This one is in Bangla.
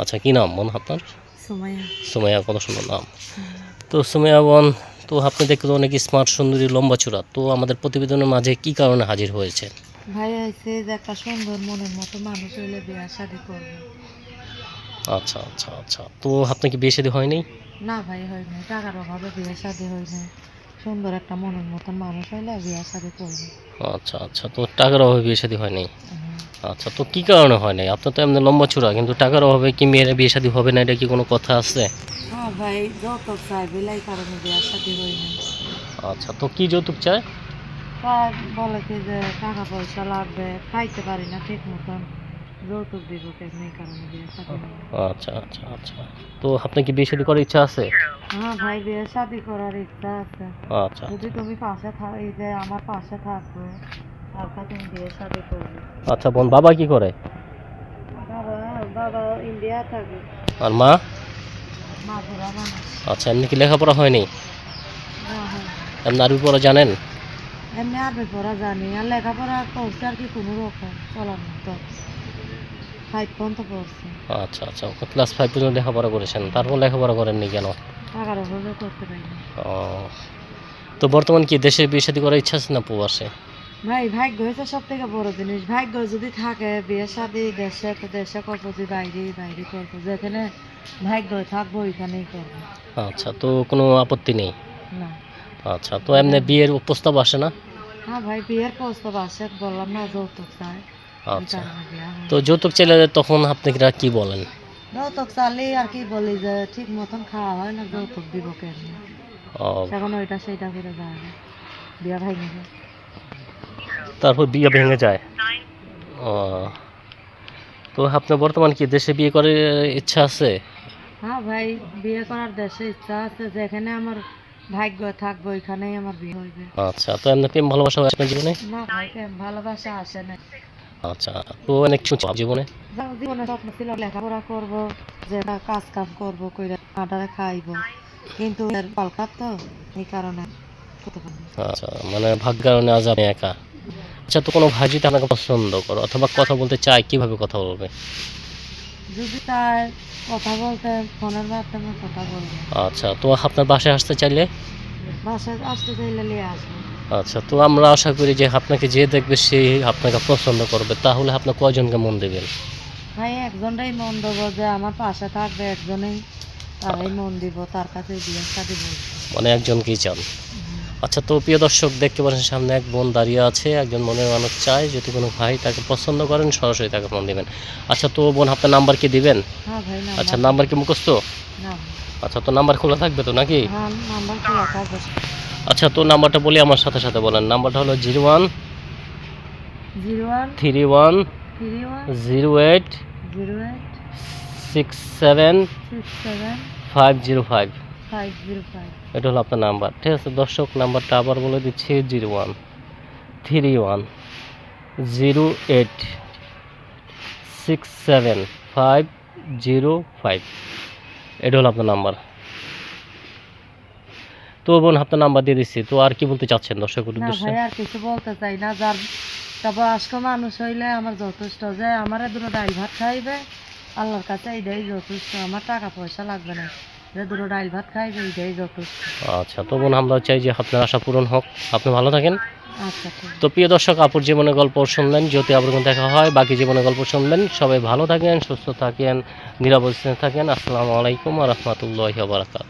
আচ্ছা কি নাম বোন আপনার? সুমাইয়া। কত সুন্দর নাম। তো সুমাইয়া বোন তো আপনি দেখতে অনেক স্মার্ট সুন্দরী লম্বা চূড়া। তো আমাদের প্রতিবেদনের মাঝে কি কারণে হাজির হয়েছে? ভাই হয়েছে যে একটা সুন্দর মনের মতো মানুষ হইলে বিয়া শাদি করবে। আচ্ছা আচ্ছা আচ্ছা। তো আপনি কি বিয়ে শাদী হয়নি না ভাই হয় নাই। টাকার অভাবে বিয়া শাদি হয় নাই। সুন্দর একটা মনের মতন মানুষ হইলে বিয়া শাদি করবে। আচ্ছা আচ্ছা। তো টাকার অভাবে বিয়ে শাদী হয়নি। আচ্ছা তো কি কারণে হয় নাই? আপনার তো এমনি লম্বা চূড়া কিন্তু টাকার অভাবে কি মেয়েরা বিয়ে শাদী হবে না? এটা কি কোনো কথা আছে? হ্যাঁ ভাই যৌতুক চাই বিলাই কারণে বিয়া শাদি হয় নাই আচ্ছা তো কি যৌতুক চায়? তার বলে কি যে টাকা পয়সা লাগবে খাইতে পারি না ঠিক মতন। যৌতুক দিব কেমনি কারণে বিয়া শাদি হয় নাই। আচ্ছা আচ্ছা আচ্ছা। তো আপনার কি বিয়ে শাদী করার ইচ্ছা আছে? হ্যাঁ ভাই বিয়ে শাদি করার ইচ্ছা আছে। আচ্ছা যদি তুমি পাশে থাক এই যে আমার পাশে থাকবে আচ্ছা বোন বাবা কি করে? আর মা? আচ্ছা এমনি কি লেখাপড়া হয়নি? হয় এমনি আরবি পড়া জানেন? এমনি আর পড়া জানি আর লেখাপড়া করছে আর কি কোনো রকম চলার মতো। ফাইভ পর্যন্ত পড়ছে। আচ্ছা আচ্ছা ক্লাস ফাইভ পর্যন্ত লেখাপড়া করেছেন তারপর লেখাপড়া করেননি কেন? টাকার অভাবে করতে পারি ও তো বর্তমান কি দেশে বিয়ে শাদী করার ইচ্ছা আছে না প্রবাসে? ভাই ভাগ্য হচ্ছে সব থেকে বড় জিনিস। ভাগ্য যদি থাকে বিয়ে শাদি দেশে তো দেশে করব যে বাইরে বাইরে করব যেখানে ভাগ্য থাকব ওইখানেই করব। আচ্ছা তো কোনো আপত্তি নেই? না। আচ্ছা তো এমনি বিয়ের প্রস্তাব আসে না? হ্যাঁ ভাই বিয়ের প্রস্তাব আসে বললাম না যৌতুক চাই। আচ্ছা। তো যৌতুক চাইলে তখন আপনি কি বলেন? যৌতুক চালেই আর কি বলি যে ঠিক মতন খাওয়া হয় না যৌতুক দিব কেন এখন ওইটা সেইটা করে যায় বিয়া ভাই তারপর বিয়ে ভেঙে যায়। ও। তো আপনার বর্তমান কি দেশে বিয়ে করার ইচ্ছা আছে? হ্যাঁ ভাই বিয়ে করার দেশে ইচ্ছা আছে যেখানে আমার ভাগ্য থাকবে ওইখানেই আমার বিয়ে হইবে। আচ্ছা তো এমনি প্রেম ভালোবাসা হয় আপনার জীবনে? না ভাই প্রেম ভালোবাসা আসে না। আচ্ছা তো অনেক শুনছি জীবনে? যাও, জীবনে স্বপ্ন ছিল লেখাপড়া করব যে না কাজ কাম করব কইরা আটারে খাইব। কিন্তু এর পালকাত তো এই কারণে। আচ্ছা মানে ভাগ্যের কারণে আজ আমি একা। আচ্ছা তো কোনো ভাই যদি আপনাকে পছন্দ করো অথবা কথা বলতে চায় কীভাবে কথা বলবে? যদি তার কথা বলতে ফোনের মাধ্যমে কথা বলব। আচ্ছা তো আপনার বাসায় আসতে চাইলে? বাসায় আসতে চাইলে নিয়ে আসব। আচ্ছা তো আমরা আশা করি যে আপনাকে যে দেখবে সে আপনাকে পছন্দ করবে তাহলে আপনার কয়জনকে মন দেবেন? ভাই একজনটাই মন দেবো যে আমার পাশে থাকবে একজনেই তারাই মন দিব তার কাছে বিয়ে শাদি মানে একজনকেই চান? আচ্ছা তো প্রিয় দর্শক দেখতে পাচ্ছেন সামনে এক বোন দাঁড়িয়ে আছে। একজন মনের মানুষ চায় যদি কোনো ভাই তাকে পছন্দ করেন সরাসরি তাকে ফোন দিবেন। আচ্ছা তো বোন আপনার নাম্বার কি দিবেন? হ্যাঁ ভাই আচ্ছা নাম্বার কি মুখস্থ? না। আচ্ছা তো নাম্বার খোলা থাকবে তো নাকি? হ্যাঁ নাম্বার খোলা থাকবে। আচ্ছা তো নাম্বারটা বলি আমার সাথে সাথে বলেন। নাম্বারটা হলো zero one three one zero eight six seven five zero five. এটা হলো আপনার নাম্বার। ঠিক আছে দর্শক নাম্বারটা আবার বলে দিচ্ছি zero one three one zero eight six seven five zero five. এটা হলো আপনার নাম্বার। তো বোন আপনার নাম্বার দিয়ে দিচ্ছি। তো আর কি বলতে চাচ্ছেন দর্শকের না উদ্দেশ্যে? আর কিছু বলতে চাই না। যার তা বয়স্ক মানুষ হইলে আমার যথেষ্ট যে আমার দুটো ভাত খাইবে। আল্লাহর কাছে যথেষ্ট। আমার টাকা পয়সা লাগবে না। দুটো ডাল ভাত খাইবে এইটাই যথেষ্ট আচ্ছা তো বোন আমরা চাই যে আপনার আশা পূরণ হোক। আপনি ভালো থাকেন। আচ্ছা তো প্রিয় দর্শক আপুর জীবনের গল্প শুনলেন যদি আপনার দেখা হয়। বাকি জীবনের গল্প শুনবেন সবাই ভালো থাকেন সুস্থ থাকেন নিরাপদ থাকেন। আসসালামু আলাইকুম রহমতুল্লাহ বারাকাত